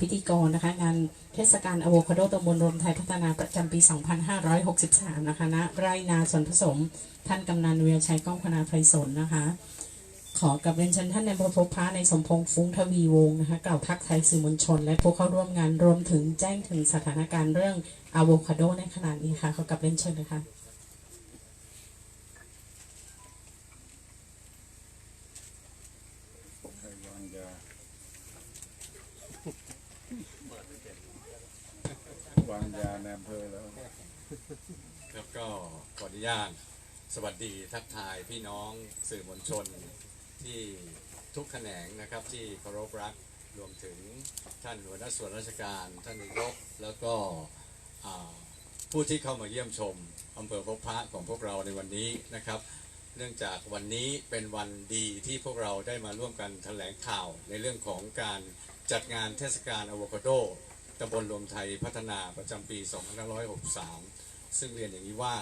พิธีกรนะคะ งานเทศกาลอะโวคาโดตำบลรวมไทยพัฒนาประจำปี 2563 นะคะณไร่นาสวนผสม ท่านกำนันเวียชัยก้องพนาไพรสนนะคะ ขอกับเรียนเชิญท่านในายอำเภพพระในสมพงษ์ฟุ้งทวีวงศ์นะคะกล่าวทักทายสื่อมวลชน และผู้เข้าร่วมงานรวมถึงแจ้งถึงสถานการณ์เรื่องอะโวคาโดในขณะนี้ค่ะขอกับเรียนเชิญนะคะ ใครวางยา วางยาในอำเภอแล้วครับก็ขออนุญาตสวัสดีทักทายพี่น้องสื่อมวลชนที่ทุกแขนงนะครับที่เคารพรักรวมถึงท่านหัวหน้าส่วนราชการ ท่านนายกแล้วก็ผู้ที่เข้ามาเยี่ยมชมอำเภอพบพระของพวกเราในวันนี้นะครับ เนื่องจากวันนี้เป็นวันดีที่พวกเราได้มาร่วมกันแถลงข่าวในเรื่องของการจัดงานเทศกาลอะโวคาโด ตำบลรวมไทยพัฒนาประจำปี 2563 ซึ่งเรียนอย่างนี้ว่า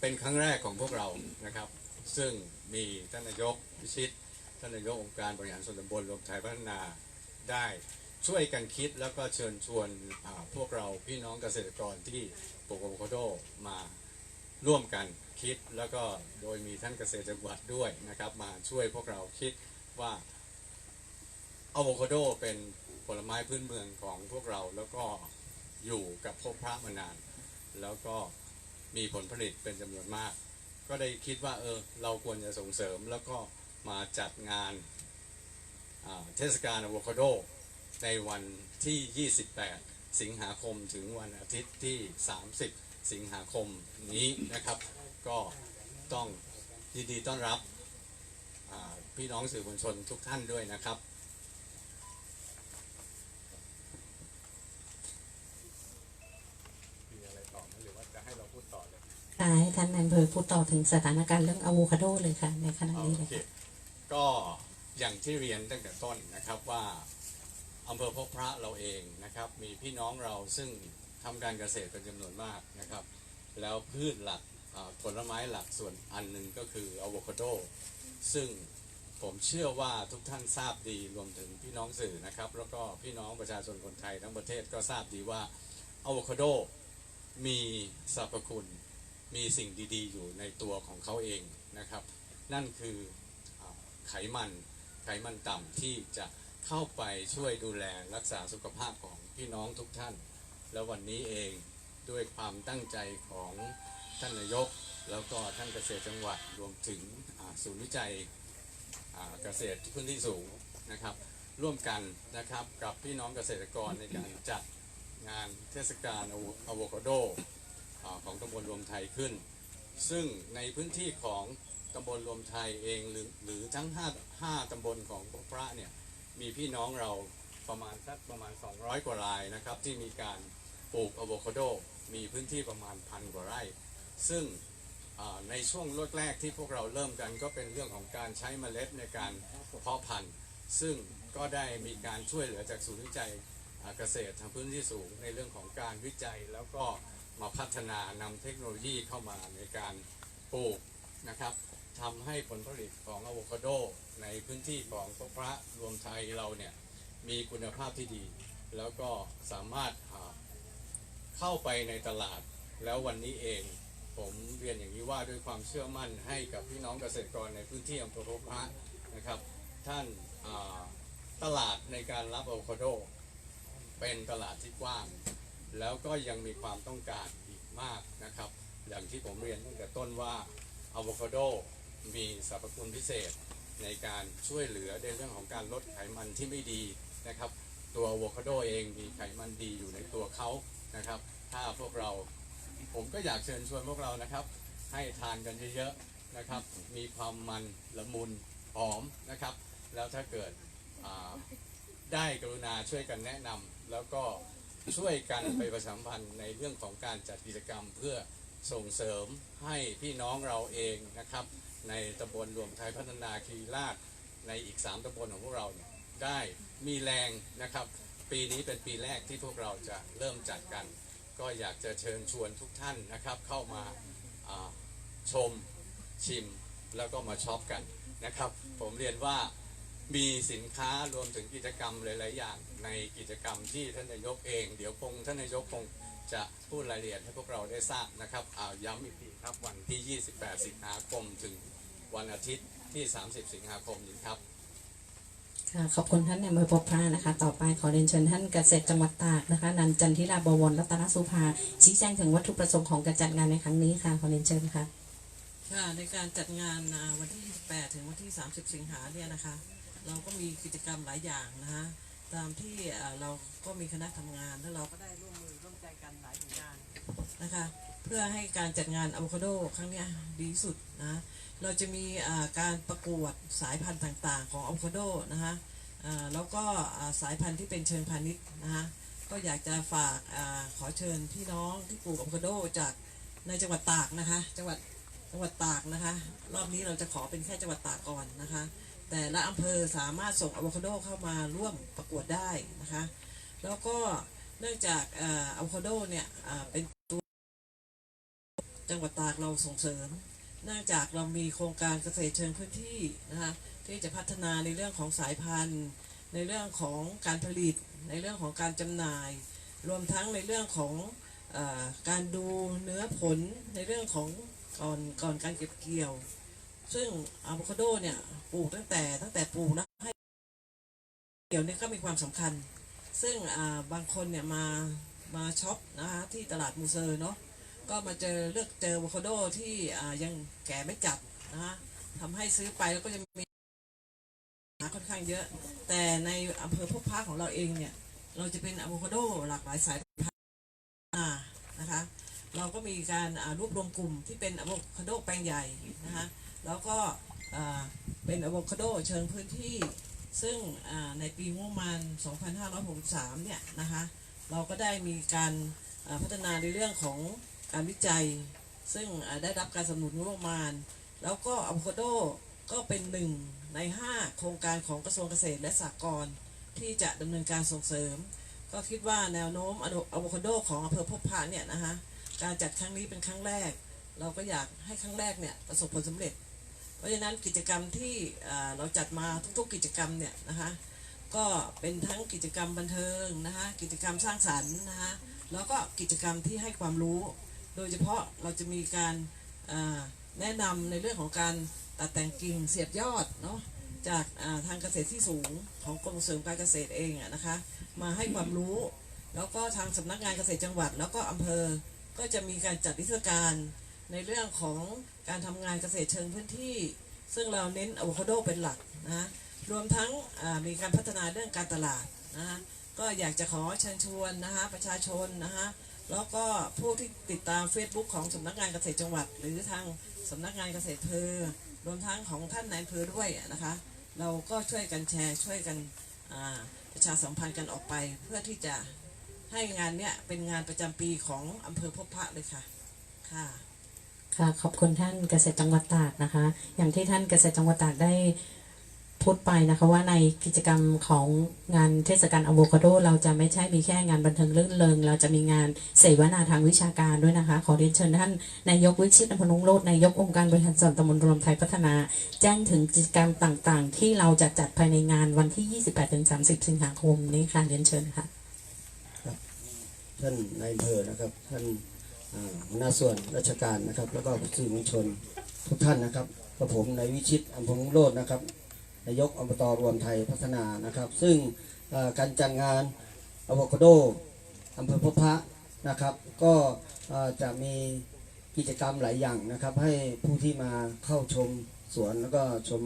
เป็นครั้งแรกของพวกเรานะครับ ซึ่งมีท่านนายกพิชิต ท่านนายกองค์การบริหารส่วนตำบลรวมไทยพัฒนาได้ช่วยกันคิดแล้วก็เชิญชวนพวกเราพี่น้องเกษตรกรที่ปลูกอะโวคาโดมาร่วมกันคิดแล้วก็โดยมีท่านเกษตรจังหวัดด้วยนะครับ มาช่วยพวกเราคิดว่า อะโวคาโดเป็นผลไม้พื้นเมืองของพวกเราแล้วก็อยู่กับพวกพระมานาน แล้วก็มีผลผลิตเป็นจำนวนมาก ก็ได้คิดว่าเออเราควรจะส่งเสริมแล้วก็มาจัดงานเทศกาลอะโวคาโดในวันที่ 28 สิงหาคมถึงวันอาทิตย์ที่ 30 สิงหาคมนี้นะครับ ก็ต้องยินดีต้อนรับพี่น้องสื่อมวลชนทุกท่านด้วยนะครับ มีอะไรต่อไหมหรือว่าจะให้เราพูดต่อเลย ค่ะ ให้ท่านนายอำเภอพูดต่อถึงสถานการณ์เรื่องอะโวคาโดเลยค่ะ ในขณะนี้เลยค่ะก็อย่างที่เรียนตั้งแต่ต้นนะครับว่าอำเภอพบพระเราเองนะครับ มีพี่น้องเราซึ่งทำการเกษตรเป็นจำนวนมากนะครับ แล้วพืชหลักผลไม้หลักส่วนอันหนึ่งก็คืออะโวคาโดซึ่งผมเชื่อว่าทุกท่านทราบดีรวมถึงพี่น้องสื่อนะครับ แล้วก็พี่น้องประชาชนคนไทยทั้งประเทศก็ทราบดีว่าอะโวคาโดมีสรรพคุณ มีสิ่งดีๆ อยู่ในตัวของเขาเองนะครับ นั่นคือไขมันไขมันต่ำที่จะเข้าไปช่วยดูแลรักษาสุขภาพของพี่น้องทุกท่าน แล้ววันนี้เองด้วยความตั้งใจของท่านนายก แล้วก็ท่านเกษตรจังหวัดรวมถึงศูนย์วิจัยเกษตรพื้นที่สูงนะครับ ร่วมกันนะครับกับพี่น้องเกษตรกรในการจัดงานเทศกาลอะโวคาโด ของตำบลรวมไทยขึ้น ซึ่งในพื้นที่ของตำบลรวมไทยเองหรือหรือทั้ง5 5ตำบลของพระเนี่ยมีพี่น้องเราประมาณสักประมาณ 200 กว่ารายนะครับ ที่มีการปลูกอะโวคาโด มีพื้นที่ประมาณพันกว่าไร่ ซึ่งในช่วงแรกๆที่พวกเราเริ่มกันก็เป็นเรื่องของการใช้เมล็ดในการเพาะพันธุ์ ซึ่งก็ได้มีการช่วยเหลือจากศูนย์วิจัยเกษตรทางพื้นที่สูงในเรื่องของการวิจัยแล้วก็ มาพัฒนานำเทคโนโลยีเข้ามาในการปลูกนะครับทำให้ผลผลิตของอะโวคาโด ในพื้นที่ของพวกพระรวมไทยเราเนี่ยมีคุณภาพที่ดี แล้วก็สามารถเข้าไปในตลาด แล้ววันนี้เองผมเรียนอย่างนี้ว่าด้วยความเชื่อมั่นให้กับพี่น้องเกษตรกรในพื้นที่อำเภอพบพระนะครับ ท่านาตลาดในการรับอะโวคาโด เป็นตลาดที่กว้าง แล้วก็ยังมีความต้องการอีกมากนะครับ อย่างที่ผมเรียนตั้งแต่ต้นว่าอะโวคาโดมีสรรพคุณพิเศษในการช่วยเหลือในเรื่องของการลดไขมันที่ไม่ดีนะครับ ตัวอะโวคาโดเองมีไขมันดีอยู่ในตัวเขานะครับ ถ้าพวกเราผมก็อยากเชิญชวนพวกเรานะครับ ให้ทานกันเยอะๆนะครับ มีความมันละมุนหอมนะครับ แล้วถ้าเกิดได้กรุณาช่วยกันแนะนำแล้วก็ ช่วยกันไปประชาสัมพันธ์ในเรื่องของการจัดกิจกรรมเพื่อส่งเสริมให้พี่น้องเราเองนะครับ ในตำบลรวมไทยพัฒนาคีรีราชในอีก 3ตำบลของพวกเราเนี่ยได้มีแรงนะครับ ปีนี้เป็นปีแรกที่พวกเราจะเริ่มจัดกัน ก็อยากจะเชิญชวนทุกท่านนะครับเข้ามาชมชิมแล้วก็มาช็อปกันนะครับ ผมเรียนว่า มีสินค้ารวมถึงกิจกรรมหลาย ๆ อย่างในกิจกรรมที่ท่านนายกเอง เดี๋ยวคงท่านนายกคงจะพูดรายละเอียดให้พวกเราได้ทราบนะครับเอาย้ำอีกทีครับวันที่ 28 สิงหาคมถึงวันอาทิตย์ที่ 30 สิงหาคมนี้ครับค่ะขอบคุณท่านในายอำเภอพบพระนะคะ ต่อไปขอเรียนเชิญท่านเกษตรจังหวัดตากนะคะนันจันทิราบวรรัตนสุภาชี้แจงถึงวัตถุประสงค์ของการจัดงานในครั้งนี้ค่ะขอเรียนเชิญค่ะค่ะในการจัดงานอ่าวันที่ 28 ถึงวันที่ 30 สิงหาเนี่ยนะคะ เราก็มีกิจกรรมหลายอย่างนะคะตามที่เราก็มีคณะทำงานแล้วเราก็ได้ร่วมมือร่วมใจกันหลายหน่วยงานนะคะเพื่อให้การจัดงานอะโวคาโดครั้งนี้ดีที่สุดนะเราจะมีการประกวดสายพันธุ์ต่างๆ ของอะโวคาโดนะคะแล้วก็สายพันธุ์ที่เป็นเชิงพาณิชย์นะคะก็อยากจะฝากอขอเชิญพี่น้องที่ปลูกอะโวคาโดจากในจังหวัดตากนะคะจังหวัดจังหวัดตากนะคะ รอบนี้เราจะขอเป็นแค่จังหวัดตากก่อนนะคะ แต่ละอำเภอสามารถส่งอะโวคาโดเข้ามาร่วมประกวดได้นะคะ แล้วก็เนื่องจากเอ่อะโวคาโดเนี่ยเป็นตัวจังหวัดตากเราส่งเสริม เนื่องจากเรามีโครงการเกษตรเชิงพื้นที่นะคะที่จะพัฒนาในเรื่องของสายพันธุ์ ในเรื่องของการผลิต ในเรื่องของการจำหน่าย รวมทั้งในเรื่องของอการดูเนื้อผลในเรื่องของก่อนก่อนการเก็บเกี่ยว ซึ่งอะโวคาโดเนี่ยปลูกตั้งแต่ตั้งแต่ปลูกนะให้เกี่ยวเนี่ยก็มีความสำคัญ ซึ่งอ่าบางคนเนี่ยมามาช็อปนะคะที่ตลาดมูเซอร์เนาะก็มาเจอเลือกเจออะโวคาโดที่อ่ายังแก่ไม่จัดนะคะทำให้ซื้อไปแล้วก็จะมีหาค่อนข้างเยอะ แต่ในอำเภอพบพระของเราเองเนี่ย เราจะเป็นอะโวคาโดหลากหลายสายพันธุ์อ่านะคะ เราก็มีการรวบรวมกลุ่มที่เป็นอะโวคาโดแปลงใหญ่นะคะ แล้วก็เป็นอะโวคาโดเชิงพื้นที่ ซึ่งในปีงบประมาณ 2563 เนี่ยนะคะเราก็ได้มีการพัฒนาในเรื่องของการวิจัย ซึ่งได้รับการสนับสนุนงบประมาณ แล้วก็อะโวคาโดก็เป็นหนึ่งใน 5 โครงการของกระทรวงเกษตรและสหกรณ์ที่จะดำเนินการส่งเสริม ก็คิดว่าแนวโน้มอะโวอะโวคาโดของอำเภอพบพระเนี่ยนะคะการจัดครั้งนี้เป็นครั้งแรก เราก็อยากให้ครั้งแรกเนี่ยประสบผลสำเร็จ เพราะฉะนั้นกิจกรรมที่เราจัดมาทุกๆกิจกรรมเนี่ยนะคะก็เป็นทั้งกิจกรรมบันเทิงนะคะกิจกรรมสร้างสรรค์นะคะแล้วก็กิจกรรมที่ให้ความรู้ โดยเฉพาะเราจะมีการแนะนำในเรื่องของการตัดแต่งกิ่งเสียบยอดเนาะจากาทางเกษตรที่สูงของกรมส่งเสริมการเกษตรเองนะคะมาให้ความรู้ แล้วก็ทางสำนักงานเกษตรจังหวัด แล้วก็อำเภอก็จะมีการจัดนิทรรศการ ในเรื่องของการทำงานเกษตรเชิงพื้นที่ ซึ่งเราเน้นอะโวคาโดเป็นหลักนะรวมทั้งมีการพัฒนาเรื่องการตลาดนะฮะก็อยากจะขอเชิญชวนนะคะประชาชนนะคะแล้วก็ผู้ที่ติดตาม Facebook ของสำนักงานเกษตรจังหวัด หรือทางสำนักงานเกษตรอำเพอรวมทั้งของท่านนายอำเภอด้วยนะคะ เราก็ช่วยกันแชร์ช่วยกันประชาสัมพันธ์กันออกไป เพื่อที่จะให้งานเนี้ยเป็นงานประจำปีของอำเภอพบพระเลยค่ะค่ะ ค่ะขอบคุณท่านเกษตรจังหวัดตากนะคะ อย่างที่ท่านเกษตรจังหวัดตากได้พูดไปนะคะว่าในกิจกรรมของงานเทศกาลอะโวคาโด เราจะไม่ใช่มีแค่งานบันเทิงเรื่นเริง เราจะมีงานเสวนาทางวิชาการด้วยนะคะ ขอเรียนเชิญท่านนายกวิชิตอภนุงโรจน์นายกองค์การบริหารส่วนตำบลรวมไทยพัฒนา แจ้งถึงกิจกรรมต่างๆ ที่เราจะจัดภายในงานวันที่ 28-30 สิงหาคมนี้ค่ะเรียนเชิญค่ะท่านนายอำเภอนะครับท่าน หัวหน้าส่วนราชการนะครับ แล้วก็สื่อมวลชนทุกท่านนะครับกระผมนายวิชิตอัมพงโรจน์นะครับนายกอบตรวมไทยพัฒนานะครับ ซึ่งการจัดงานอะโวคาโดอำเภอพบพระนะครับ ก็จะมีกิจกรรมหลายอย่างนะครับ ให้ผู้ที่มาเข้าชมสวนแล้วก็ชม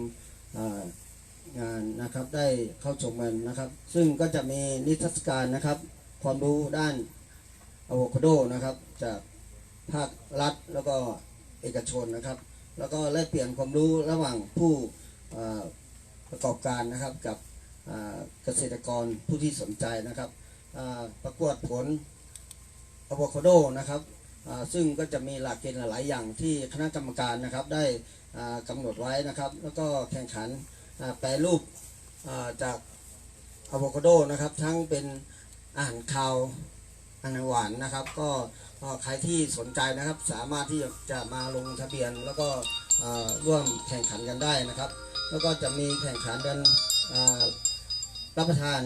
งานนะครับได้เข้าชมกันนะครับ ซึ่งก็จะมีนิทรรศการนะครับ ความรู้ด้านอะโวคาโดนะครับจาก ภาครัฐแล้วก็เอกชนนะครับ แล้วก็แลกเปลี่ยนความรู้ระหว่างผู้ประกอบการนะครับกับเกษตรกรผู้ที่สนใจนะครับประกวดผลอะโวคาโดนะครับซึ่งก็จะมีหลักเกณฑ์หลายอย่างที่คณะกรรมการนะครับได้อ่ากำหนดไว้นะครับ แล้วก็แข่งขันแปรรูปจากอะโวคาโดนะครับ ทั้งเป็นอาหารคาวอาหารหวานนะครับ ก็ ก็ใครที่สนใจนะครับสามารถที่จะมาลงทะเบียน แล้วก็ร่วมแข่งขันกันได้นะครับ แล้วก็จะมีแข่งขันกันอ่ารับประทาน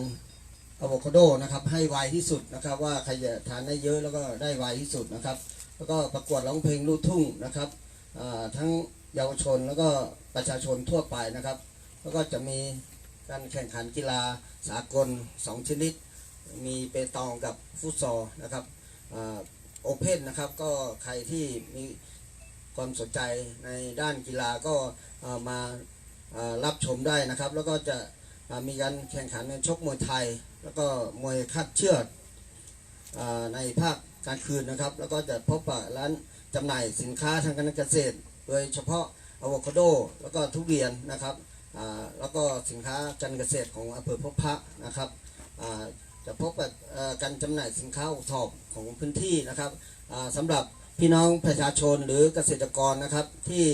อะโวคาโดนะครับให้ไวที่สุดนะครับว่าใครจะทานได้เยอะแล้วก็ได้ไวที่สุดนะครับ แล้วก็ประกวดร้องเพลงลูกทุ่งนะครับทั้งเยาวชนแล้วก็ประชาชนทั่วไปนะครับ แล้วก็จะมีการแข่งขันกีฬาสากล 2 ชนิด มีเปตองกับฟุตซอลนะครับ โอเพนนะครับ ก็ใครที่มีความสนใจในด้านกีฬาก็มารับชมได้นะครับ แล้วก็จะมีการแข่งขันในชกมวยไทย แล้วก็มวยคาดเชือกเอ่อในภาคกลางคืนนะครับ แล้วก็จะพบปะร้านจำหน่ายสินค้าทางการเกษตร โดยเฉพาะอะโวคาโด แล้วก็ทุเรียนนะครับแล้วก็สินค้าการเกษตรของอำเภอพบพระนะครับ จะพบกับการจำหน่ายสินค้าโอทอปของพื้นที่นะครับอ่าสำหรับพี่น้องประชาชนหรือเกษตรกรนะครับที่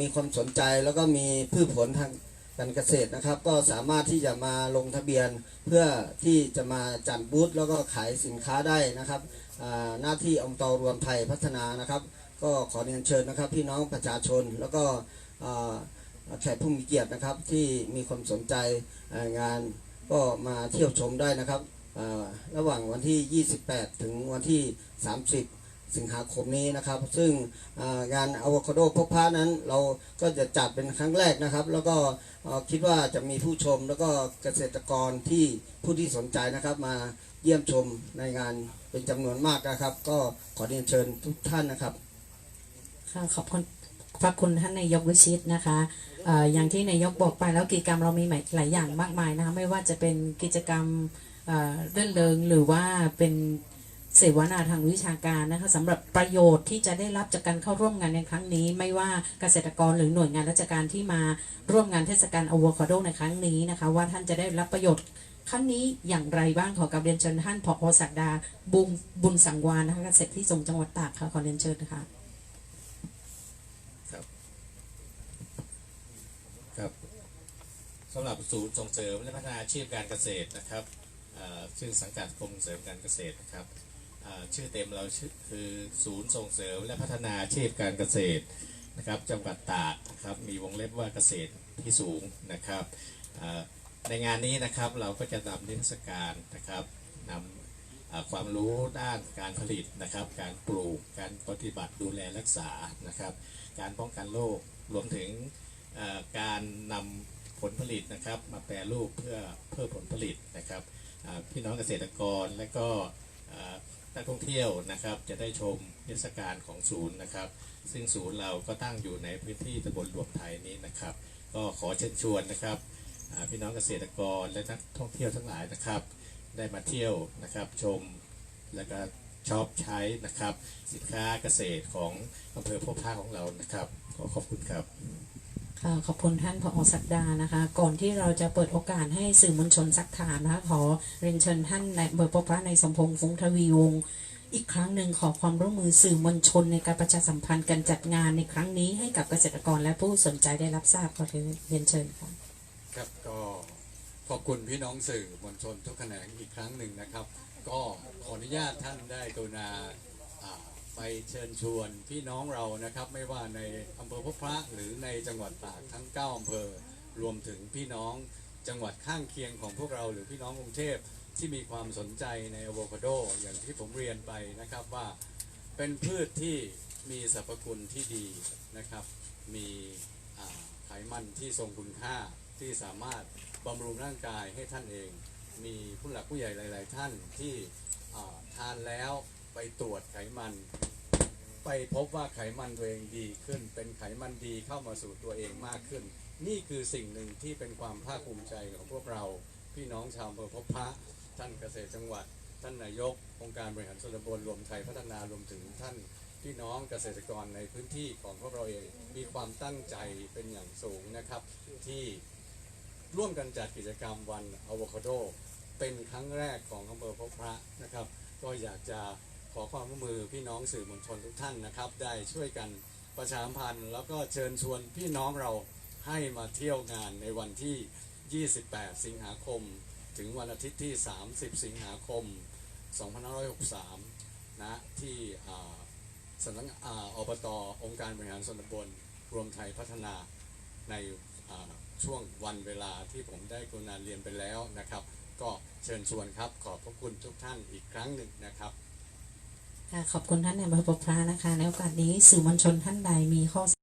มีความสนใจแล้วก็มีพืชผลทางการเกษตรนะครับ ก็สามารถที่จะมาลงทะเบียนเพื่อที่จะมาจัดบูธแล้วก็ขายสินค้าได้นะครับหน้าที่องค์ตรวมไทยพัฒนานะครับ ก็ขอเรียนเชิญนะครับ พี่น้องประชาชนแล้วก็แขกผู้มีเกียรตินะครับที่มีความสนใจงาน ก็มาเที่ยวชมได้นะครับ ระหว่างวันที่ 28 ถึงวันที่ 30 สิงหาคมนี้นะครับ ซึ่งงานอะโวคาโดพบพานั้นเราก็จะจัดเป็นครั้งแรกนะครับ แล้วก็คิดว่าจะมีผู้ชมแล้วก็เกษตรกรที่ผู้ที่สนใจนะครับ มาเยี่ยมชมในงานเป็นจำนวนมากนะครับ ก็ขอเรียนเชิญทุกท่านนะครับค่ะขอบคุณ พระคุณท่านนายกวิชิตนะคะออย่างที่นายกบอกไปแล้วกิจกรรมเรามีหลายอย่างมากมายนะคะไม่ว่าจะเป็นกิจกรรมเอ่อเรื่นเริงหรือว่าเป็นเสวนาทางวิชาการนะคะสำหรับประโยชน์ที่จะได้รับจากการเข้าร่วมงานในครั้งนี้ ไม่ว่าเกษตรกรหรือหน่วยงานราชการที่มาร่วมงานเทศกาลอะโวคาโดในครั้งนี้นะคะว่าท่านจะได้รับประโยชน์ครั้งนี้อย่างไรบ้างขอกราบเรียนเชิญท่านผอศักดาบุญบุญสังวานนะคะเกษตรที่ส่งจังหวัดตากค่ะขอเรียนเชิญนะคะ ครับ สำหรับศูนย์ส่งเสริมและพัฒนาอาชีพการเกษตรนะครับเอ่อซึ่งสังกัดกรมส่งเสริมการเกษตรนะครับชื่อเต็มเราชื่อคือศูนย์ส่งเสริมและพัฒนาอาชีพการเกษตรนะครับจังหวัดตากนะครับมีวงเล็บว่าเกษตรที่สูงนะครับในงานนี้นะครับเราก็จะนำนิทรรศการนะครับนำความรู้ด้านการผลิตนะครับ การปลูกการปฏิบัติดูแลรักษานะครับ การป้องกันโรครวมถึงการนำ ผลผลิตนะครับ มาแปรรูปเพื่อเพิ่มผลผลิตนะครับพี่น้องเกษตรกรและก็นักท่องเที่ยวนะครับจะได้ชมเทศกาลของศูนย์นะครับ ซึ่งศูนย์เราก็ตั้งอยู่ในพื้นที่ตำบลรวมไทยนี้นะครับ ก็ขอเชิญชวนนะครับพี่น้องเกษตรกรและนักท่องเที่ยวทั้งหลายนะครับ ได้มาเที่ยวนะครับชมแล้วก็ชอบใช้นะครับ สินค้าเกษตรของอำเภอพบพระของเรานะครับ ขอขอบคุณครับ ขอบคุณท่านผอศักดานะคะ ก่อนที่เราจะเปิดโอกาสให้สื่อมวลชนสักถามนะคะขอเรียนเชิญท่านในายอำเบอร์พพระในสมพงษ์ฟุ้งทวีวงศ์อีกครั้งหนึ่งขอความร่วมมือสื่อมวลชนในการประชาสัมพันธ์การจัดงานในครั้งนี้ให้กับเกษตรกรและผู้สนใจได้รับทราบขอเรียนเชิญค่ะครับก็ขอบคุณพี่น้องสื่อมวลชนทุกแขนงอีกครั้งหนึ่งนะครับ ก็ขออนุญาตท่านได้กรุณา ไปเชิญชวนพี่น้องเรานะครับ ไม่ว่าในอำเภอพบพระหรือในจังหวัดตากทั้ง 9อำเภอรวมถึงพี่น้องจังหวัดข้างเคียงของพวกเราหรือพี่น้องกรุงเทพที่มีความสนใจในอะโวคาโดอย่างที่ผมเรียนไปนะครับว่าเป็นพืชที่มีสรรพคุณที่ดีนะครับ มีไขมันที่ทรงคุณค่าที่สามารถบำรุงร่างกายให้ท่านเอง มีผู้หลักผู้ใหญ่หลาย ๆ ท่านที่ทานแล้วไปตรวจไขมัน ไปพบว่าไขมันตัวเองดีขึ้น เป็นไขมันดีเข้ามาสู่ตัวเองมากขึ้น นี่คือสิ่งหนึ่งที่เป็นความภาคภูมิใจของพวกเรา พี่น้องชาวอำเภอพบพระท่านเกษตรจังหวัด ท่านนายก องค์การบริหารส่วนตำบลรวมไทยพัฒนารวมถึงท่านพี่น้องเกษตรกรในพื้นที่ของพวกเราเองมีความตั้งใจเป็นอย่างสูงนะครับ ที่ร่วมกันจัดกิจกรรมวันอะโวคาโดเป็นครั้งแรกของอำเภอพบพระนะครับ ก็อยากจะ ขอความร่วมมือพี่น้องสื่อมวลชนทุกท่านนะครับ ได้ช่วยกันประชาสัมพันธ์ แล้วก็เชิญชวนพี่น้องเราให้มาเที่ยวงานในวันที่ 28 สิงหาคม ถึงวันอาทิตย์ที่ 30 สิงหาคม 2563 นะที่อ่าสำนักออบตองค์การบริหารส่วนตำบลรวมไทยพัฒนาในาช่วงวันเวลาที่ผมได้กรุณาเรียนไปแล้วนะครับ ก็เชิญชวนครับขอบพระคุณทุกท่านอีกครั้งหนึ่งนะครับ ขอบคุณท่านในายบพพระนะคะในโอกาสนี้สื่อมวลชนท่านใดมีข้อ